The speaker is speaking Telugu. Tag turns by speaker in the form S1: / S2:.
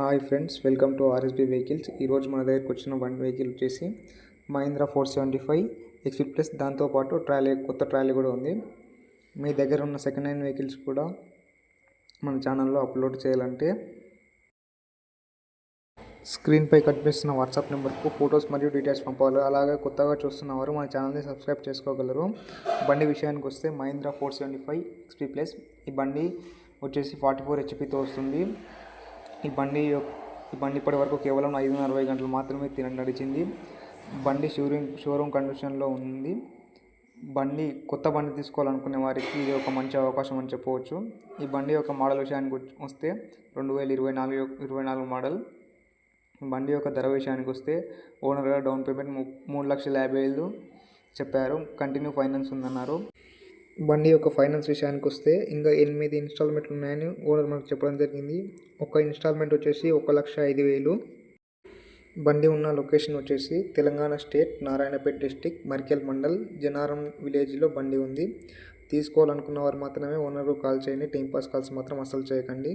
S1: Hi friends welcome to RSB vehicles ఈరోజు మన దగ్గరకు వచ్చిన వన్ వెహికల్ వచ్చేసి Mahindra four seventy five XP plus దాంతోపాటు ట్రాలీ కొత్త ట్రాలీ కూడా ఉంది. మీ దగ్గర ఉన్న సెకండ్ హ్యాండ్ వెహికల్స్ కూడా మన ఛానల్లో అప్లోడ్ చేయాలంటే స్క్రీన్పై కనిపిస్తున్న వాట్సాప్ నెంబర్కు ఫొటోస్ మరియు డీటెయిల్స్ పంపాలి. అలాగే కొత్తగా చూస్తున్నవారు మన ఛానల్ని సబ్స్క్రైబ్ చేసుకోగలరు. బండి విషయానికి వస్తే Mahindra four seventy five XP plus ఈ బండి వచ్చేసి ఫార్టీ ఫోర్ హెచ్పీతో వస్తుంది. ఈ బండి ఈ బండి ఇప్పటి వరకు కేవలం ఐదు వందల అరవై గంటలు మాత్రమే తిన నడిచింది. బండి షోరూమ్ షోరూమ్ కండిషన్లో ఉంది. బండి కొత్త బండి తీసుకోవాలనుకునే వారికి ఇది ఒక మంచి అవకాశం అని చెప్పవచ్చు. ఈ బండి యొక్క మోడల్ విషయానికి వస్తే రెండు వేల ఇరవై నాలుగు ఇరవై నాలుగు మోడల్. బండి యొక్క ధర విషయానికి వస్తే ఓనర్గా డౌన్ పేమెంట్ ము- మూడు లక్షల యాభై వేలు చెప్పారు. కంటిన్యూ ఫైనాన్స్ ఉందన్నారు. బండి యొక్క ఫైనాన్స్ విషయానికి వస్తే ఇంకా ఎనిమిది ఇన్స్టాల్మెంట్లు ఉన్నాయని ఓనర్ మనకు చెప్పడం జరిగింది. ఒక ఇన్స్టాల్మెంట్ వచ్చేసి ఒక లక్ష ఐదు వేలు. బండి ఉన్న లొకేషన్ వచ్చేసి తెలంగాణ స్టేట్ నారాయణపేట డిస్టిక్ మర్కెల్ మండల్ జనారం విలేజ్లో బండి ఉంది. తీసుకోవాలనుకున్న వారు మాత్రమే ఓనర్కు కాల్ చేయండి. టైంపాస్ కాల్స్ మాత్రం అస్సలు చేయకండి.